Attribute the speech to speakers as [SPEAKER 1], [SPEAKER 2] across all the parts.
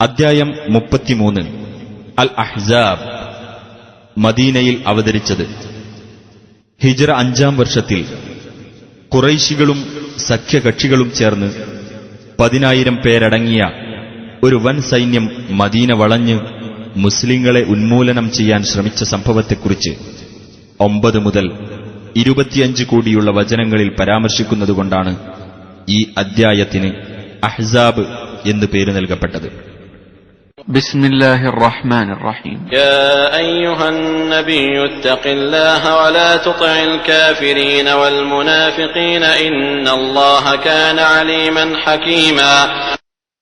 [SPEAKER 1] അദ്ധ്യായം മുപ്പത്തിമൂന്ന്. അൽ അഹ്സാബ് മദീനയിൽ അവതരിച്ചത്. ഹിജ്റ അഞ്ചാം വർഷത്തിൽ കുറൈശികളും സഖ്യകക്ഷികളും ചേർന്ന് പതിനായിരം പേരടങ്ങിയ ഒരു വൻ സൈന്യം മദീന വളഞ്ഞ് മുസ്ലിങ്ങളെ ഉന്മൂലനം ചെയ്യാൻ ശ്രമിച്ച സംഭവത്തെക്കുറിച്ച് ഒമ്പത് മുതൽ ഇരുപത്തിയഞ്ച് കൂടിയുള്ള വചനങ്ങളിൽ പരാമർശിക്കുന്നതുകൊണ്ടാണ് ഈ അദ്ധ്യായത്തിന് അഹ്സാബ് എന്നു പേര് നൽകപ്പെട്ടത്.
[SPEAKER 2] بسم الله الرحمن الرحيم
[SPEAKER 3] يا أيها النبي اتق الله ولا تطع الكافرين والمنافقين إن الله كان عليما حكيما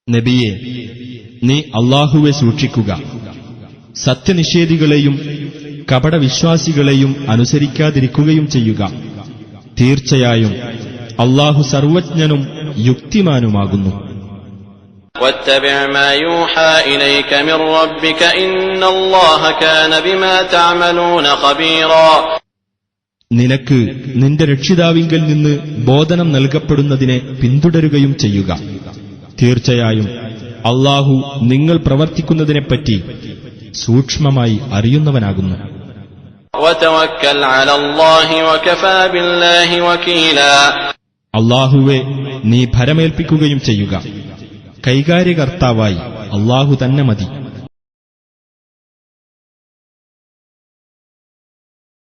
[SPEAKER 1] നബിയെ നീ അള്ളാഹുവെ സൂക്ഷിക്കുക സത്യനിഷേധികളെയും കപടവിശ്വാസികളെയും അനുസരിക്കാതിരിക്കുകയും ചെയ്യുക തീർച്ചയായും അള്ളാഹു സർവജ്ഞനും യുക്തിമാനുമാകുന്നു
[SPEAKER 3] واتبع ما يوحى إليك من ربك إن الله كان بما تعملون خبيرا
[SPEAKER 1] നിനക്ക് നിന്റെ രക്ഷിതാവിങ്കൽ നിന്ന് ബോധനം നൽകപ്പെടുന്നതിനെ പിന്തുടരുകയും ചെയ്യുക തീർച്ചയായും അള്ളാഹു നിങ്ങൾ പ്രവർത്തിക്കുന്നതിനെപ്പറ്റി സൂക്ഷ്മമായി അറിയുന്നവനാകുന്നു
[SPEAKER 3] وتوكل على الله وكفى بالله وكيلا
[SPEAKER 1] അള്ളാഹുവെ നീ ഭരമേൽപ്പിക്കുകയും ചെയ്യുക കൈകാര്യകർത്താവായി. അള്ളാഹു തന്നെ മതി.